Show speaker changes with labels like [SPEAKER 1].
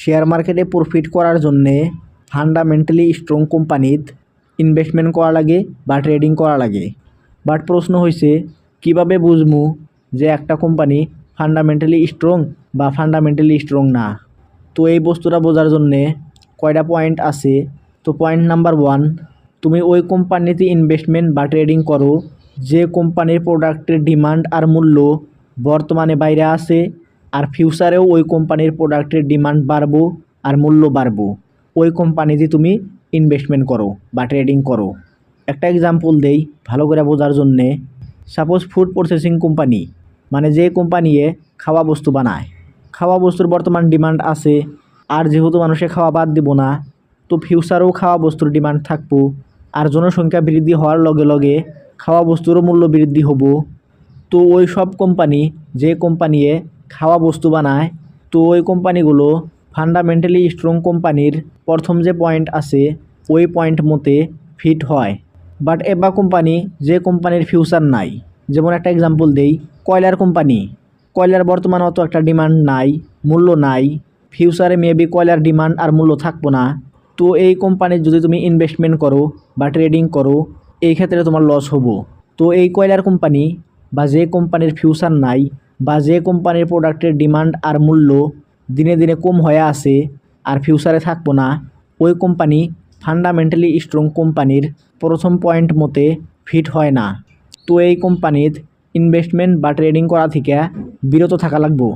[SPEAKER 1] Share মার্কেটে profit করার জন্যে ফান্ডামেন্টালি স্ট্রং কোম্পানিত ইনভেস্টমেন্ট করা লাগে বা ট্রেডিং করা লাগে। বাট প্রশ্ন হয়েছে কীভাবে বুঝমু যে একটা কোম্পানি ফান্ডামেন্টালি স্ট্রং বা ফান্ডামেন্টালি স্ট্রং না? তো এই বস্তুটা বোঝার জন্যে কয়টা পয়েন্ট আছে? তো পয়েন্ট নাম্বার ওয়ান, তুমি ওই কোম্পানিতে ইনভেস্টমেন্ট বা ট্রেডিং করো যে কোম্পানির প্রোডাক্টের ডিমান্ড আর মূল্য বর্তমানে বাইরে আছে আর ফিউচারেও ওই কোম্পানির প্রোডাক্টের ডিমান্ড বাড়বো আর মূল্য বাড়বো। ওই কোম্পানিতে তুমি ইনভেস্টমেন্ট করো বা ট্রেডিং করো। একটা এক্সাম্পল দেই, ভালো করে বোঝার জন্যে। সাপোজ ফুড প্রসেসিং কোম্পানি মানে যে কোম্পানিয়ে খাওয়া বস্তু বানায়। খাওয়া বস্তুর বর্তমান ডিমান্ড আছে, আর যেহেতু মানুষে খাওয়া বাদ দিব না, তো ফিউচারেও খাওয়া বস্তুর ডিমান্ড থাকব, আর জনসংখ্যা বৃদ্ধি হওয়ার লগে লগে খাওয়া বস্তুরও মূল্য বৃদ্ধি হব। তো ওই সব কোম্পানি যে কোম্পানিয়ে খাওয়া বস্তু বানায়, তো ওই কোম্পানিগুলো ফান্ডামেন্টালি স্ট্রং কোম্পানির প্রথম যে পয়েন্ট আছে, ওই পয়েন্ট মতে ফিট হয়। বাট এবা কোম্পানি, যে কোম্পানির ফিউচার নাই, যেমন একটা এক্সাম্পল দেই, কয়লার কোম্পানি। কয়লার বর্তমানে অত একটা ডিমান্ড নাই, মূল্য নাই ফিউচারে মেবি কয়লার ডিমান্ড আর মূল্য থাকব না। তো এই কোম্পানির যদি তুমি ইনভেস্টমেন্ট করো বা ট্রেডিং করো, এই ক্ষেত্রে তোমার লস হব। তো এই কয়লার কোম্পানি বা যে কোম্পানির ফিউচার নাই বা যে কোম্পানির প্রোডাক্টের ডিমান্ড আর মূল্য দিনে দিনে কম হয়ে আছে আর ফিউচারে থাকব না, ওই কোম্পানি ফান্ডামেন্টালি স্ট্রং কোম্পানির প্রথম পয়েন্ট মতে ফিট হয় না। তো এই কোম্পানির ইনভেস্টমেন্ট বা ট্রেডিং করা থেকে বিরত থাকা লাগবো।